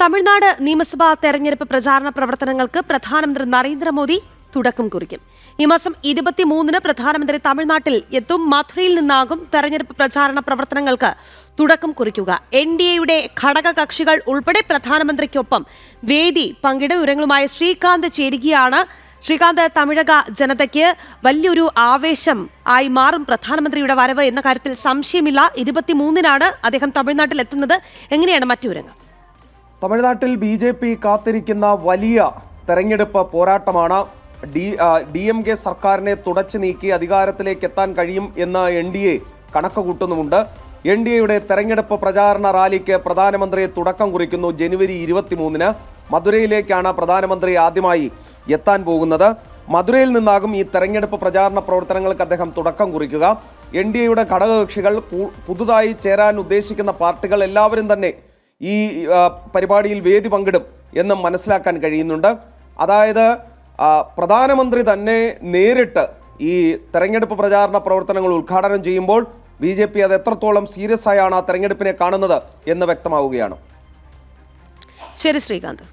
തമിഴ്നാട് നിയമസഭാ തെരഞ്ഞെടുപ്പ് പ്രചാരണ പ്രവർത്തനങ്ങൾക്ക് പ്രധാനമന്ത്രി നരേന്ദ്രമോദി തുടക്കം കുറിക്കും. ഈ മാസം ഇരുപത്തിമൂന്നിന് പ്രധാനമന്ത്രി തമിഴ്നാട്ടിൽ എത്തും. മധുരയിൽ നിന്നാകും തെരഞ്ഞെടുപ്പ് പ്രചാരണ പ്രവർത്തനങ്ങൾക്ക് തുടക്കം കുറിക്കുക. എൻ ഡി എയുടെ ഘടക കക്ഷികൾ ഉൾപ്പെടെ പ്രധാനമന്ത്രിക്കൊപ്പം വേദി പങ്കിട വിവരങ്ങളുമായി ശ്രീകാന്ത് ചേരുകയാണ്. ശ്രീകാന്ത് തമിഴക ജനതയ്ക്ക് വലിയൊരു ആവേശം ആയി മാറും പ്രധാനമന്ത്രിയുടെ വരവ് എന്ന കാര്യത്തിൽ സംശയമില്ല. ഇരുപത്തിമൂന്നിനാണ് അദ്ദേഹം തമിഴ്നാട്ടിൽ എത്തുന്നത്. എങ്ങനെയാണ് മറ്റു വിവരങ്ങൾ? തമിഴ്നാട്ടിൽ ബി ജെ പി കാത്തിരിക്കുന്ന വലിയ തെരഞ്ഞെടുപ്പ് പോരാട്ടമാണ്. ഡി ഡി എം കെ സർക്കാരിനെ തുടച്ചു നീക്കി അധികാരത്തിലേക്ക് എത്താൻ കഴിയും എന്ന് എൻ ഡി എ കണക്ക് കൂട്ടുന്നുമുണ്ട് എൻ ഡി എയുടെ തെരഞ്ഞെടുപ്പ് പ്രചാരണ റാലിക്ക് പ്രധാനമന്ത്രി തുടക്കം കുറിക്കുന്നു ജനുവരി ഇരുപത്തിമൂന്നിന്. മധുരയിലേക്കാണ് പ്രധാനമന്ത്രി ആദ്യമായി എത്താൻ പോകുന്നത്. മധുരയിൽ നിന്നാകും ഈ തെരഞ്ഞെടുപ്പ് പ്രചാരണ പ്രവർത്തനങ്ങൾക്ക് അദ്ദേഹം തുടക്കം കുറിക്കുക. എൻ ഡി എയുടെ ഘടകകക്ഷികൾ പുതുതായി ചേരാൻ ഉദ്ദേശിക്കുന്ന പാർട്ടികൾ എല്ലാവരും തന്നെ ഈ പരിപാടിയിൽ വേദി പങ്കിടും എന്ന് മനസ്സിലാക്കാൻ കഴിയുന്നുണ്ട്. അതായത് പ്രധാനമന്ത്രി തന്നെ നേരിട്ട് ഈ തെരഞ്ഞെടുപ്പ് പ്രചാരണ പ്രവർത്തനങ്ങൾ ഉദ്ഘാടനം ചെയ്യുമ്പോൾ ബി ജെ പി അത് എത്രത്തോളം സീരിയസ് ആയാണ് ആ തെരഞ്ഞെടുപ്പിനെ കാണുന്നത് എന്ന് വ്യക്തമാവുകയാണ്. ശരി ശ്രീകാന്ത്.